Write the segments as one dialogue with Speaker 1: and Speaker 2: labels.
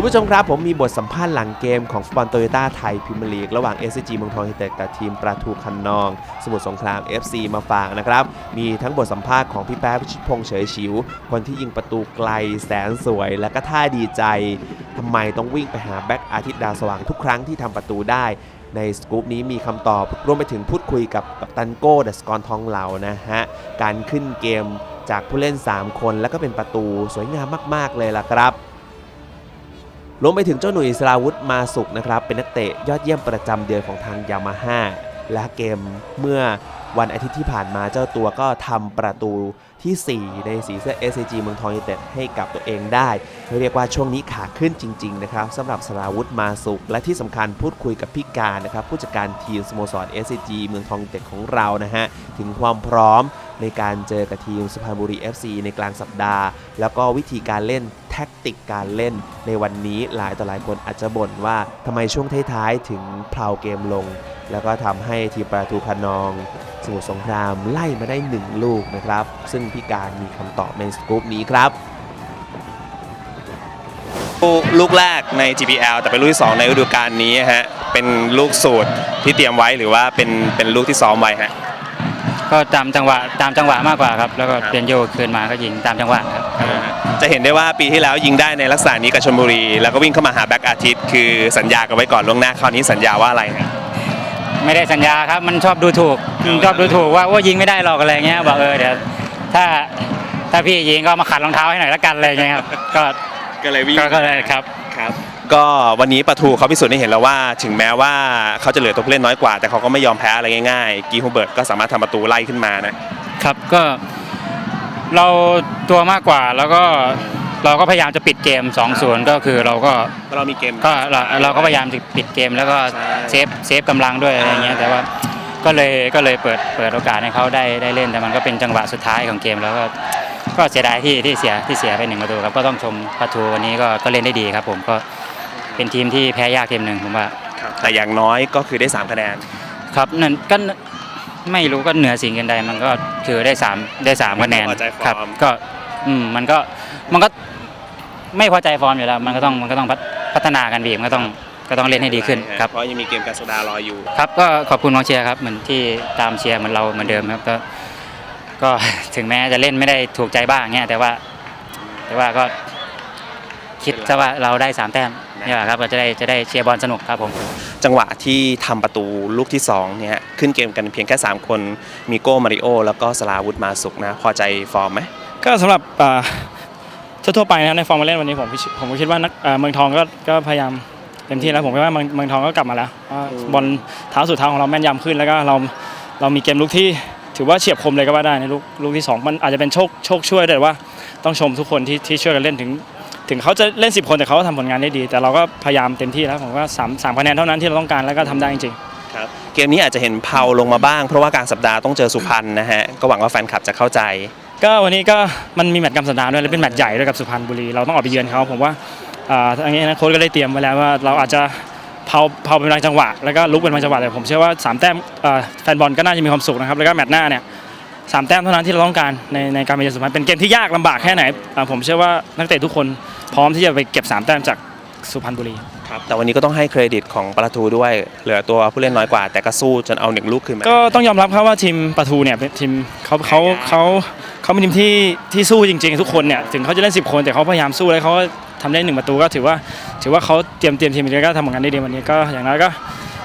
Speaker 1: คุณผู้ชมครับ ผมมีบทสัมภาษณ์หลังเกมของฟุตบอลโตโยต้าไทยพรีเมียร์ลีก ระหว่าง s c g เมืองทองยูไนเต็ดกับทีมประทูคันนอง สมุทรสงคราม FC มาฝากนะครับ มีทั้งบทสัมภาษณ์ของพี่แป๊บพิชิตพงษ์เฉยฉิว คนที่ยิงประตูไกลแสนสวย และก็ท่าดีใจทำไมต้องวิ่งไปหาแบ็กอาทิตย์ดาวสว่างทุกครั้งที่ทำประตูได้ในสกู๊ปนี้มีคำตอบรวมไปถึงพูดคุยกับกัปตันโก้เดอะสกอรทองเหล่านะฮะ การขึ้นเกมจากผู้เล่น 3 คนแล้วก็เป็นประตูสวยงามมาก ๆ เลยล่ะครับ รวมไปถึงเจ้าหนุ่ยสราวุธมาสุขนะครับ เป็นนักเตะยอดเยี่ยมประจำเดือนของทางยามาฮ่าและเกมเมื่อวันอาทิตย์ที่ผ่านมาเจ้าตัวก็ทำประตูที่ 4 ในสีเสื้อ SCG เมืองทองยูเต็ดให้กับตัวเองได้ เรียกว่าช่วงนี้ขาขึ้นจริง ๆ นะครับสำหรับสราวุธมาสุข และที่สำคัญพูดคุยกับพี่การนะครับ ผู้จัดการทีมสโมสร SCG เมืองทองยูเต็ดของเรานะฮะ ถึงความพร้อมในการเจอกับทีมสุพรรณบุรี FC ในกลางสัปดาห์ แล้วก็วิธีการเล่น ท็กติกการเล่น ในวันนี้หลายต่อหลายคนอาจจะบ่นว่าทำไมช่วงท้ายๆถึงเพลาเกมลง แล้วก็ทำให้ทีมประตูพนอง สมุทรสงครามไล่มาได้ 1 ลูกนะครับ ซึ่งพี่การมีคำตอบในสกู๊ปนี้ครับ
Speaker 2: ลูกแรกใน GPL แต่เป็นลูกที่2ในฤดูกาลนี้ฮะเป็นลูกสูตรที่เตรียมไว้หรือว่าเป็นเป็นลูกที่ซ้อมไว้ฮะ
Speaker 3: ก็ตามจังหวะตามจังหวะมากกว่าครับ แล้วก็
Speaker 2: ครับ
Speaker 3: เปลี่ยนโยกคืนมาก็ยิงตามจังหวะครับ
Speaker 2: จะเห็นได้ว่าปีที่แล้วยิงได้ในลักษณะนี้กับชลบุรี แล้วก็วิ่งเข้ามาหาแบ็กอาทิตย์คือสัญญากันไว้ก่อนล่วงหน้าคราวนี้สัญญาว่าอะไรฮะ
Speaker 3: ไม่ได้สัญญาครับมันชอบดูถูกชอบดูถูกว่าว่ายิงไม่ได้หรอกอะไรเงี้ยบอกเออเดี๋ยวถ้าถ้าพี่ยิงก็มาขัดรองเท้าให้หน่อยละกันอะไรเงี้ยครับก็
Speaker 2: ก็เลยวิ่ง
Speaker 3: ก็ก็เลยครับ
Speaker 2: ครับ ก็วันนี้ประทูเขาพิสูจน์ให้เห็นแล้วว่า ถึงแม้ว่าเขาจะเหลือตัวผู้เล่นน้อยกว่า แต่เขาก็ไม่ยอมแพ้อะไรง่ายๆกีฮูเบิร์ตก็สามารถทำประตูไล่ขึ้นมานะครับ
Speaker 3: ก็เราตัวมากกว่าแล้วก็เราก็พยายามจะปิดเกม2-0ก็คือเราก็
Speaker 2: เพราะเรามีเกม
Speaker 3: ก็เราเราก็พยายามจะปิดเกมแล้วก็
Speaker 2: ใช่
Speaker 3: เซฟเซฟกำลังด้วยอะไรเงี้ยแต่ว่าก็เลยก็เลยเปิดเปิดโอกาสให้เขาได้ได้เล่นแต่มันก็เป็นจังหวะสุดท้ายของเกมแล้วก็ก็เสียดายที่ที่เสียที่เสียไปหนึ่งประตูครับก็ต้องชมปาทูวันนี้ก็ก็เล่นได้ดีครับผมก็ เป็นทีมที่แพ้ยากทีมหนึ่งผมว่า
Speaker 2: ครับแต่อย่างน้อยก็คือได้ 3 คะแนน
Speaker 3: ครับนั่นก็ไม่รู้ก็เหนือสิ่งอื่นใดมันก็คือได้สามได้สามคะแนน
Speaker 2: พอใจฟอร์ม
Speaker 3: ครับก็อืมมันก็มันก็ไม่พอใจฟอร์มอยู่แล้ว มันก็ต้องมันก็ต้องพัฒพัฒนากันบีมนก็ต้องก็ต้องเล่นให้ดีขึ้นครับ
Speaker 2: เพราะยังมีเกมการสดารออยู่
Speaker 3: ครับก็ขอบคุณกองเชียร์ครับเหมือนที่ตามเชียร์เหมือนเราเหมือนเดิมครับก็ก็ ถึงแม้จะเล่นไม่ได้ถูกใจบ้างเงี้ยแต่ว่า แต่ว่าก็คิดซะว่าเราได้สามแต้มเนี่ยแหละครับเราจะได้จะได้เชียร์บอลสนุกครับผม
Speaker 2: จังหวะที่ทำประตูลูกที่2เนี่ยขึ้นเกมกันเพียงแค่ 3 คนมีโก้มาริโอ แล้วก็สลาวุธมาสุกนะ พอใจฟอร์มไหม
Speaker 4: ก็สำหรับอ่าทั่วๆไปนะครับในฟอร์มมาเล่นวันนี้ผมคิดผมก็คิดว่านักอ่าเมืองทองก็ก็พยายามเต็มที่แล้วผมคิดว่าเมืองเมืองทองก็กลับมาแล้วว่าบอลเท้าสุดเท้าของเราแม่นยำขึ้นแล้วก็เราเรามีเกมลุกที่ถือว่าเฉียบคมเลยก็ว่าได้ในลูกลูกที่สองมันอาจจะเป็นโชคโชคช่วยแต่ว่าต้องชมทุกคนที่ที่ช่วยกันเล่นถึง ถึงเขาจะเล่น 10 คนแต่เขาก็ทำผลงานได้ดี แต่เราก็พยายามเต็มที่แล้วผมว่าสามสามคะแนนเท่านั้นที่เราต้องการแล้วก็ทำได้จริงๆ
Speaker 2: ครับเกมนี้อาจจะเห็นเพาลงมาบ้าง เพราะว่ากลางสัปดาห์ต้องเจอสุพรรณนะฮะ ก็หวังว่าแฟนคลับจะเข้าใจ
Speaker 4: ก็วันนี้ก็มันมีแมตช์กำสัปดาห์ด้วยและเป็นแมตช์ใหญ่ด้วยกับสุพรรณบุรีเราต้องออกไปเยือนเขาผมว่าอ่าทางนี้นะโค้ชก็ได้เตรียมไว้แล้วว่าเราอาจจะเผาเผาเป็นบางจังหวะ แล้วก็ลุกเป็นบางจังหวะแต่ผมเชื่อว่าสามแต้มอ่าแฟนบอลก็น่าจะมีความสุขนะครับแล้วก็แมตช์หน้าเนี่ย สามแต้มเท่านั้นที่เราต้องการในในการไปเยือนสุพรรณเป็นเกมที่ยากลำบากแค่ไหนอ่าผมเชื่อว่านักเตะทุกคนพร้อมที่จะไปเก็บสามแต้มจากสุพรรณบุรี
Speaker 2: ครับแต่วันนี้ก็ต้องให้เครดิตของประตูด้วย เหลือตัวผู้เล่นน้อยกว่า แต่ก็สู้จนเอาหนึ่งลูกขึ้นมา
Speaker 4: ก็ต้องยอมรับครับว่าทีมปะทูเนี่ยเป็นทีมเขาเขาเขาเขาเป็นทีมที่ที่สู้จริง ๆ ทุกคนเนี่ยถึงเขาจะเล่น 10 คนแต่เขาพยายามสู้แล้วเขาก็ทำได้หนึ่งประตูก็ถือว่า ถือว่าเขาเตรียมเตรียมทีมนี้ก็ทำผลงานได้ดีวันนี้ก็อย่างน้อยก็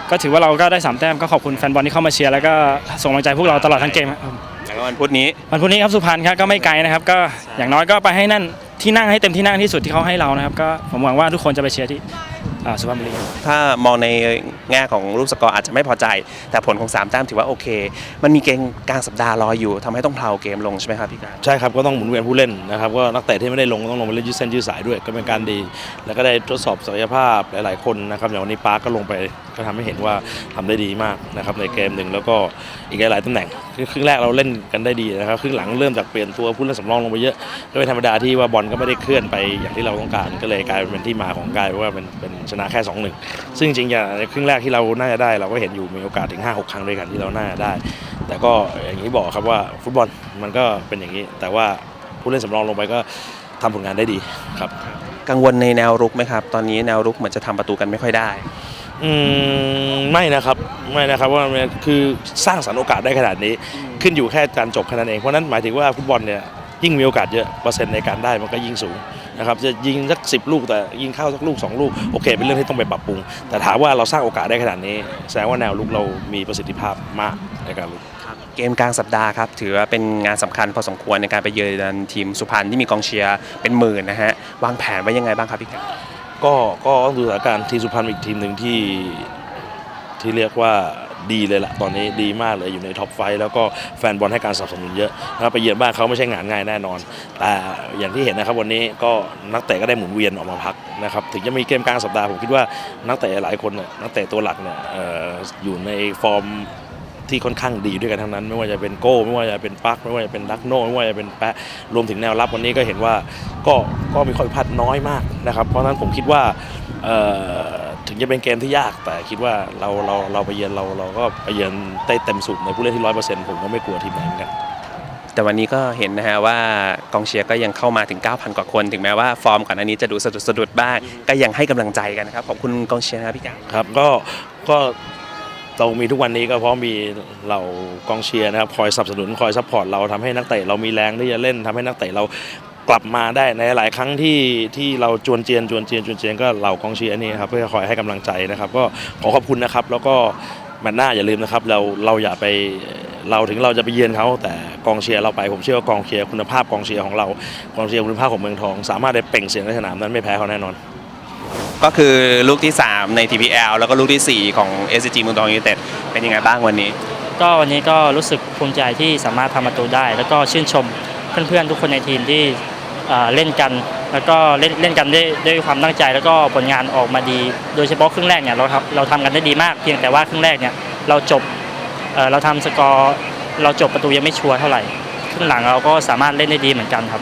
Speaker 4: ก็ถือว่าเราก็ได้สามแต้มก็ขอบคุณแฟนบอลที่เข้ามาเชียร์แล้วก็ส่งกำลังใจพวกเราตลอดทั้งเกมครับ
Speaker 2: แล้ วันพุธนี้
Speaker 4: วันพุธนี้ครับสุพรรณครับก็ไม่ไกลนะครับ ก็อย่างน้อยก็ไปให้นั่นที่นั่งให้เต็มที่นั่งที่สุดที่เขาให้เรานะครับ ก็ผมหวังว่าทุกคนจะไปเชียร์ที่ สุพรรณบุรี
Speaker 2: ถ้ามองในแง่ของรูปสกอร์อาจจะไม่พอใจ แต่ผลของ 3 แต้มถือว่าโอเค มันมีเกมกลางสัปดาห์รออยู่ทำให้ต้องเพลาเกมลงใช่ไหมครับพี่การ
Speaker 5: ใช่ครับก็ต้องหมุนเวียนผู้เล่นนะครับก็นักเตะที่ไม่ได้ลงก็ต้องลงไปเล่นยืดเส้นยืดสายด้วยก็เป็นการดี แล้วก็ได้ทดสอบศักยภาพหลาย ๆ คนนะครับอย่างวันนี้ปาร์คก็ลงไปก็ทำให้เห็นว่าทำได้ดีมากนะครับในเกมหนึ่งแล้วก็อีกหลายๆตำแหน่งคือครึ่งแรกเราเล่นกันได้ดีนะครับครึ่งหลังเริ่มจากเปลี่ยนตัวผู้เล่นสำรองลงไปเยอะก็เป็นธรรมดาที่ว่าบอลก็ไม่ได้เคลื่อนไปอย่างที่เราต้องการ ก็เลยกลายเป็นที่มาของกลายว่าเป็นเป็นชนะแค่ 2-1 ซึ่งจริงๆอย่างในครึ่งแรกที่เราน่าจะได้ เราก็เห็นอยู่มีโอกาสถึง 5-6 ครั้งด้วยกันที่เราน่าจะได้ แต่ก็อย่างที่บอกครับว่าฟุตบอลมันก็เป็นอย่างนี้ แต่ว่าผู้เล่นสำรองลงไปก็ทำผลงานได้ดีครับ
Speaker 2: กังวลในแนวรุกไหมครับ ตอนนี้แนวรุกเหมือนจะทำประตูกันไม่ค่อยได้
Speaker 5: อืมไม่นะครับไม่นะครับว่ามันคือสร้างสรรค์โอกาสได้ขนาดนี้ ขึ้นอยู่แค่การจบแค่นั้นเองเพราะฉะนั้นหมายถึงว่าฟุตบอลเนี่ยยิ่งมีโอกาสเยอะเปอร์เซ็นต์ในการได้มันก็ยิ่งสูง นะครับจะยิงสักสิลูกแต่ยิงเข้าสักลูกสองลูกโอเค เป็นเรื่องที่ต้องไปปรับปรุง แต่ถามว่าเราสร้างโอกาสได้ขนาดนี้ แสดงว่าแนวลุกเรามีประสิทธิภาพมากในการลุก
Speaker 2: เกมกลางสัปดาห์ครับ ถือว่าเป็นงานสำคัญพอสมควรในการไปเยือนทีมสุพรรณที่มีกองเชียร์เป็นหมื่นนะฮะวางแผนไว้ยังไงบ้างครับพี่กัน
Speaker 5: ก็ก็ต้องดูสถานการณ์ทีมสุพรรณอีกทีมหนึ่งที่ ที่เรียกว่าดีเลยล่ะตอนนี้ดีมากเลยอยู่ในท็อปไฟแล้วก็แฟนบอลให้การสนับสนุนเยอะนะครับไปเยือนบ้านเขาไม่ใช่งานง่ายแน่นอน แต่อย่างที่เห็นนะครับวันนี้ก็นักเตะก็ได้หมุนเวียนออกมาพักนะครับถึงจะมีเกมกลางสัปดาห์ผมคิดว่านักเตะหลายคนเนี่ยนักเตะตัวหลักเนี่ยออยู่ในฟอร์มที่ค่อนข้างดีด้วยกันทั้งนั้น ไม่ว่าจะเป็นโก้ ไม่ว่าจะเป็นปักไม่ว่าจะเป็นดักโนไม่ว่าจะเป็นแปะรวมถึงแนวรับวันนี้ก็เห็นว่าก็ก็มีข้อผิดพลาดน้อยมากนะครับ เพราะนั้นผมคิดว่า ถึงจะเป็นเกมที่ยาก แต่คิดว่าเราเราเราไปเยือนเราเราก็ไปเยือนได้เต็มสูบในผู้เล่นที่ร้อยเปอร์เซ็นต์ผมก็ไม่กลัวทีมไหนเหมือนกัน
Speaker 2: แต่วันนี้ก็เห็นนะฮะว่ากองเชียร์ก็ยังเข้ามาถึง 9,000 กว่าคน ถึงแม้ว่าฟอร์มก่อนอันนี้จะดูสะดุดสะดุดบ้าง ก็ยังให้กำลังใจกันนะครับขอบคุณกองเชียร์นะครับพี่กัน
Speaker 5: ครับก็ก็เรามีทุกวันนี้ก็เพราะมีเหล่ากองเชียร์นะครับคอยสนับสนุนคอยซัพพอร์ตเราทำให้นักเตะเรามีแรงที่จะเล่นทำให้นักเตะเรา กลับมาได้ในหลายครั้งที่ที่เราจวนเจียนจวนเจียนจวนเจียนก็เหล่ากองเชียร์นี่ครับเพื่อคอยให้กำลังใจนะครับ ก็ขอขอบคุณนะครับ แล้วก็แมตช์หน้าอย่าลืมนะครับเราเราอย่าไปเราถึงเราจะไปเยือนเขาแต่กองเชียร์เราไปผมเชื่อว่ากองเชียร์คุณภาพกองเชียร์ของเรากองเชียร์คุณภาพของเมืองทอง สามารถได้เปล่งเสียงในสนามนั้นไม่แพ้เขาแน่นอน
Speaker 2: ก็คือลูกที่ 3 ใน TPL แล้วก็ลูกทีสี่4 ของ SCG เมืองทองยูไนเต็ดเป็นยังไงบ้างวันนี้
Speaker 6: ก็วันนี้ก็รู้สึกภูมิใจที่สามารถทำประตูได้ แล้วก็ชื่นชมเพื่อนๆทุกคนในทีมที่ เอ่อเล่นกัน แล้วก็เล่นเล่นกันด้วยด้วยความตั้งใจ แล้วก็ผลงานออกมาดี โดยเฉพาะครึ่งแรกเนี่ยเราทำเราทำกันได้ดีมาก เพียงแต่ว่าครึ่งแรกเนี่ยเราจบเอ่อเราทำสกอร์เราจบประตูยังไม่ชัวร์เท่าไหร่ครึ่งหลังเราก็สามารถเล่นได้ดีเหมือนกันครับ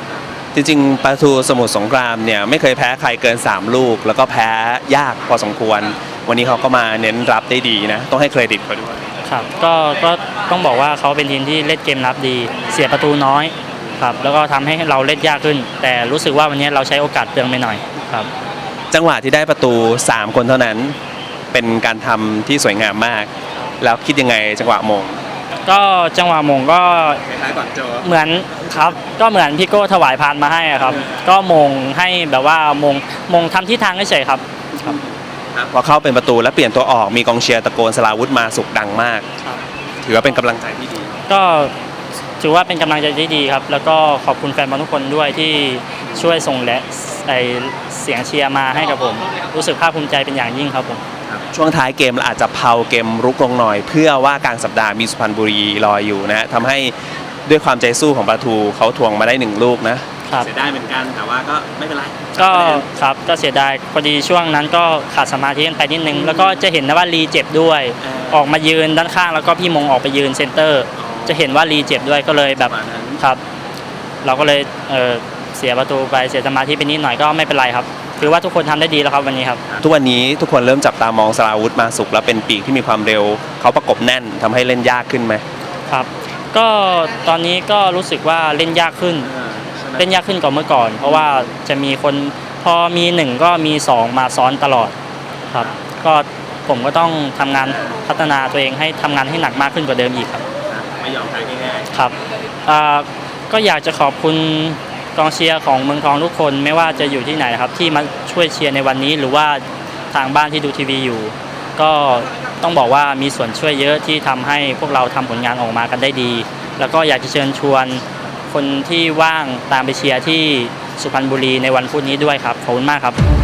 Speaker 2: จริงๆประตูสมุทรสงครามเนี่ยไม่เคยแพ้ใครเกิน 3 ลูก แล้วก็แพ้ยากพอสมควร วันนี้เขาก็มาเน้นรับได้ดีนะ ต้องให้เครดิตเขาด้วย
Speaker 6: ครับก็ก็ต้องบอกว่าเขาเป็นทีมที่เล่นเกมรับดี เสียประตูน้อย ครับแล้วก็ทำให้เราเล่นยากขึ้น แต่รู้สึกว่าวันนี้เราใช้โอกาสเปลืองไปหน่อยครับ
Speaker 2: จังหวะที่ได้ประตู 3 คนเท่านั้น เป็นการทำที่สวยงามมาก แล้วคิดยังไงจังหวะมง
Speaker 6: ก็จังหวะหมงก็
Speaker 2: คล้ายๆก่อนโจ
Speaker 6: เหมือนครับ ก็เหมือนพี่โก้ถวายพานมาให้อะครับ ก็มงให้แบบว่ามงมงทำที่ทางเฉยๆครับ
Speaker 2: พอเข้าเป็นประตูแล้วเปลี่ยนตัวออกมีกองเชียร์ตะโกนสลาวุธมาสุกดังมาก
Speaker 6: ครับ
Speaker 2: ถือว่าเป็นกำลังใจที่ดี
Speaker 6: ก็ ถือว่าเป็นกำลังใจที่ดีครับ แล้วก็ขอบคุณแฟนบอลทุกคนด้วยที่ช่วยส่งและไอเสียงเชียร์มาให้กับผม รู้สึกภาคภูมิใจเป็นอย่างยิ่งครับผม
Speaker 2: ช่วงท้ายเกมเราอาจจะเผาเกมรุกลงหน่อย เพื่อว่ากลางสัปดาห์มีสุพรรณบุรีรออยู่นะฮะทำให้ด้วยความใจสู้ของประตูเขาทวงมาได้หนึ่งลูกนะครับเสียดายเหมือนกันแต่ว่าก็ไม่เป็นไร
Speaker 6: ก็ครับก็เสียดายพอดีช่วงนั้นก็ขาดสมาธิกันไปนิดนึง แล้วก็จะเห็นนะว่าลีเจ็บด้วย ออกมายืนด้านข้างแล้วก็พี่มงออกไปยืนเซนเตอร์ จะเห็นว่าลีเจ็บด้วยก็เลยแบบ
Speaker 2: ประมาณนั้น
Speaker 6: ครับ เราก็เลยเออเสียประตูไปเสียสมาธิไปนิดหน่อยก็ไม่เป็นไรครับถือว่าทุกคนทำได้ดีแล้วครับวันนี้ครับ
Speaker 2: ทุกวันนี้ทุกคนเริ่มจับตามองสลาวุธมาสุกแล้วเป็นปีกที่มีความเร็วเขาประกบแน่นทำให้เล่นยากขึ้นไหม
Speaker 6: ครับ ก็ตอนนี้ก็รู้สึกว่าเล่นยากขึ้น เล่นยากขึ้นกว่าเมื่อก่อน เพราะว่าจะมีคนพอมีหนึ่งก็มีสองมาซ้อนตลอดครับ ก็ผมก็ต้องทำงานพัฒนาตัวเองให้ทำงานให้หนักมากขึ้นกว่าเดิมอีกครับ
Speaker 2: ไม่ยอมแพ้ง่าย
Speaker 6: ครับก็อยากจะขอบคุณกองเชียร์ของเมืองทองทุกคนไม่ว่าจะอยู่ที่ไหนนะครับ ที่มาช่วยเชียร์ในวันนี้หรือว่าทางบ้านที่ดูทีวีอยู่ ก็ต้องบอกว่ามีส่วนช่วยเยอะที่ทำให้พวกเราทำผลงานออกมากันได้ดี แล้วก็อยากจะเชิญชวนคนที่ว่างตามไปเชียร์ที่สุพรรณบุรีในวันพุธนี้ด้วยครับขอบคุณมากครับ